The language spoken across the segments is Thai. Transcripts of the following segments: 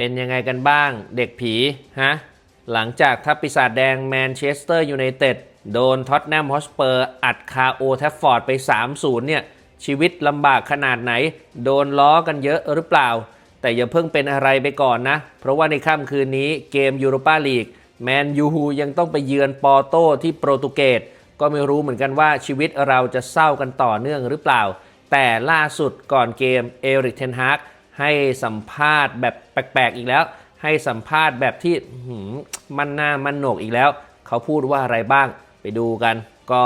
เป็นยังไงกันบ้างเด็กผี ฮะ หลังจากทัพปีศาจแดงแมนเชสเตอร์ยูไนเต็ดโดนท็อตแนมฮอสเปอร์อัดคาโอแทฟฟอร์ดไป 3-0 เนี่ย ชีวิตลำบากขนาดไหน โดนล้อกันเยอะหรือเปล่า แต่อย่าเพิ่งเป็นอะไรไปก่อนนะ เพราะว่าในค่ำคืนนี้เกมยูโรปาลีกแมนยูยังต้องไปเยือนปอร์โตที่โปรตุเกสก็ไม่รู้เหมือนกันว่าชีวิตเราจะเศร้ากันต่อเนื่องหรือเปล่า แต่ล่าสุดก่อนเกมเอริกเทนฮาก ให้สัมภาษณ์แบบแปลกๆอีกแล้ว ให้สัมภาษณ์แบบที่มันหน้ามันโหนกอีกแล้ว เขาพูดว่าอะไรบ้างไปดูกัน ก็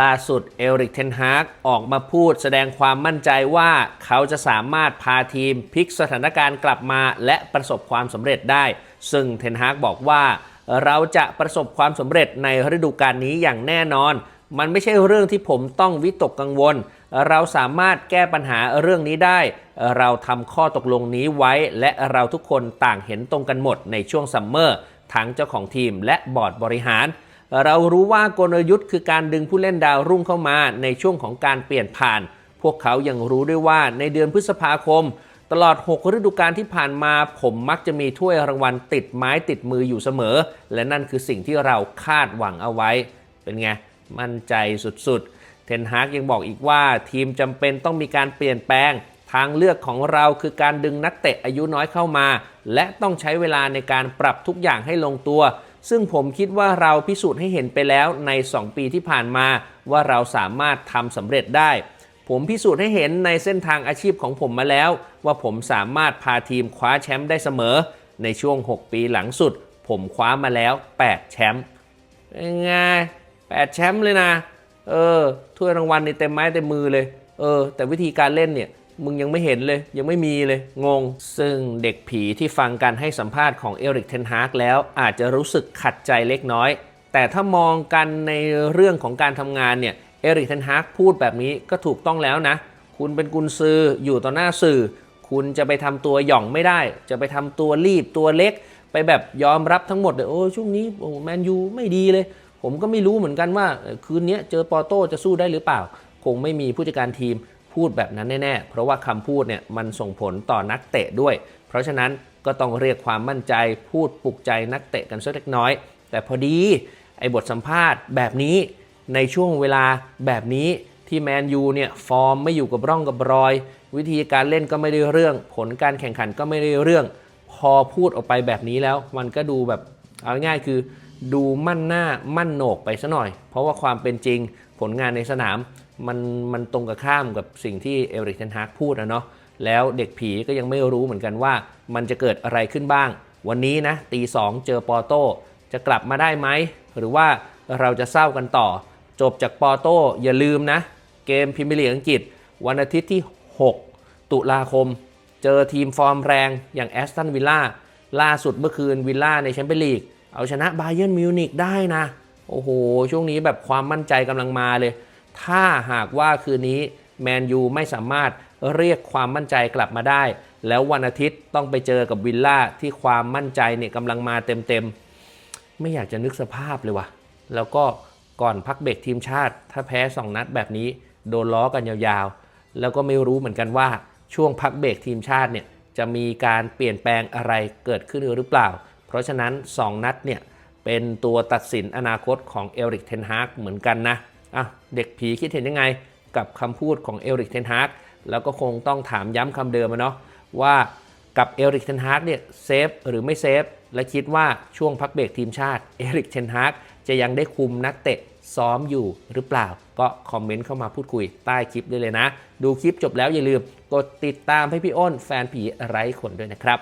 ล่าสุดเอริกเทนฮากออกมาพูดแสดงความมั่นใจว่าเขาจะสามารถพาทีมพลิกสถานการณ์กลับมาและประสบความสำเร็จได้ ซึ่งเทนฮากบอกว่าเราจะประสบความสำเร็จในฤดูกาลนี้อย่างแน่นอน มันไม่ใช่เรื่องที่ผมต้องวิตกกังวล เราสามารถแก้ปัญหาเรื่องนี้ได้ เราทำข้อตกลงนี้ไว้ และเราทุกคนต่างเห็นตรงกันหมดในช่วงซัมเมอร์ทั้งเจ้าของทีมและบอร์ดบริหาร เรารู้ว่ากลยุทธ์คือการดึงผู้เล่นดาวรุ่งเข้ามาในช่วงของการเปลี่ยนผ่าน พวกเขายังรู้ด้วยว่าในเดือนพฤษภาคม ตลอด 6 ฤดูกาลที่ผ่านมา ผมมักจะมีถ้วยรางวัลติดไม้ติดมืออยู่เสมอ และนั่นคือสิ่งที่เราคาดหวังเอาไว้ เป็นไง มั่นใจสุดๆ เทนฮากยังบอกอีกว่าทีมจำเป็นต้องมีการเปลี่ยนแปลง ทางเลือกของเราคือการดึงนักเตะอายุน้อยเข้ามา และต้องใช้เวลาในการปรับทุกอย่างให้ลงตัว ซึ่งผมคิดว่าเราพิสูจน์ให้เห็นไปแล้วใน 2 ปีที่ผ่านมาว่าเราสามารถทำสำเร็จได้ ผมพิสูจน์ให้เห็นในเส้นทางอาชีพของผมมาแล้ว ว่าผมสามารถพาทีมคว้าแชมป์ได้เสมอ ในช่วง 6 ปีหลังสุด ผมคว้ามาแล้ว 8 แชมป์เป็นไง8แชมป์เลยนะ เออถ้วยรางวัลนี่เต็มไม้เต็มมือเลย เออ แต่วิธีการเล่นเนี่ยมึงยังไม่เห็นเลย ยังไม่มีเลยงง ซึ่งเด็กผีที่ฟังการให้สัมภาษณ์ของเอริกเทนฮากแล้วอาจจะรู้สึกขัดใจเล็กน้อย แต่ถ้ามองกันในเรื่องของการทำงานเนี่ยเอริกเทนฮากพูดแบบนี้ก็ถูกต้องแล้วนะ คุณเป็นกุนซืออยู่ต่อหน้าสื่อ คุณจะไปทำตัวหย่องไม่ได้ จะไปทำตัวรีบตัวเล็ก ไปแบบยอมรับทั้งหมดเลยโอ้ช่วงนี้โอ้แมนยูไม่ดีเลย ผมก็ไม่รู้เหมือนกันว่า คืนนี้เจอปอโต้จะสู้ได้หรือเปล่า คงไม่มีผู้จัดการทีมพูดแบบนั้นแน่ๆ เพราะว่าคำพูดเนี่ยมันส่งผลต่อนักเตะด้วย เพราะฉะนั้นก็ต้องเรียกความมั่นใจพูดปลุกใจนักเตะกันสักเล็กน้อย แต่พอดีไอ้บทสัมภาษณ์แบบนี้ในช่วงเวลาแบบนี้ที่แมนยูเนี่ยฟอร์มไม่อยู่กับร่องกับรอย วิธีการเล่นก็ไม่ได้เรื่อง ผลการแข่งขันก็ไม่ได้เรื่อง พอพูดออกไปแบบนี้แล้ว มันก็ดูแบบเอาง่ายคือ ดูมั่นหน้ามั่นโหนกไปซะหน่อย เพราะว่าความเป็นจริงผลงานในสนามมันมันตรงกับข้ามกับสิ่งที่เอริกเทนฮากพูดนะเนาะแล้วเด็กผีก็ยังไม่รู้เหมือนกันว่า มันจะเกิดอะไรขึ้นบ้าง วันนี้นะตีสองเจอปอโตจะกลับมาได้ไหม หรือว่าเราจะเศร้ากันต่อ จบจากปอโตอย่าลืมนะ เกมพรีเมียร์ลีกอังกฤษ วันอาทิตย์ที่ 6 ตุลาคม เจอทีมฟอร์มแรงอย่างแอสตันวิลล่าล่าสุดเมื่อคืนวิลล่าในแชมเปี้ยนลีก เอาชนะบาเยิร์นมิวนิกได้นะ โอ้โห ช่วงนี้แบบความมั่นใจกำลังมาเลย ถ้าหากว่าคืนนี้แมนยูไม่สามารถเรียกความมั่นใจกลับมาได้ แล้ววันอาทิตย์ต้องไปเจอกับวิลล่าที่ความมั่นใจเนี่ยกำลังมาเต็มๆ ไม่อยากจะนึกสภาพเลยว่ะ แล้วก็ก่อนพักเบรกทีมชาติ ถ้าแพ้ 2 นัดแบบนี้ โดนล้อกันยาวๆ แล้วก็ไม่รู้เหมือนกันว่าช่วงพักเบรกทีมชาติเนี่ยจะมีการเปลี่ยนแปลงอะไรเกิดขึ้นหรือเปล่า ราะฉะนั้น 2 นัดเนี่ยเป็นตัวตัดสินอนาคตของเอริกเทนฮากเหมือนกันนะอะเด็กผีคิดเห็นยังไงกับคำพูดของเอริกเทนฮากแล้วก็คงต้องถามย้ำคำเดิมเนาะว่ากับเอริกเทนฮากเนี่ยเซฟหรือไม่เซฟ และคิดว่าช่วงพักเบรกทีมชาติเอริกเทนฮากจะยังได้คุมนักเตะซ้อมอยู่หรือเปล่า ก็คอมเมนต์เข้ามาพูดคุยใต้คลิปได้เลยนะ ดูคลิปจบแล้วอย่าลืม กดติดตามให้พี่อ้นแฟนผีไร้ขนด้วยนะครับ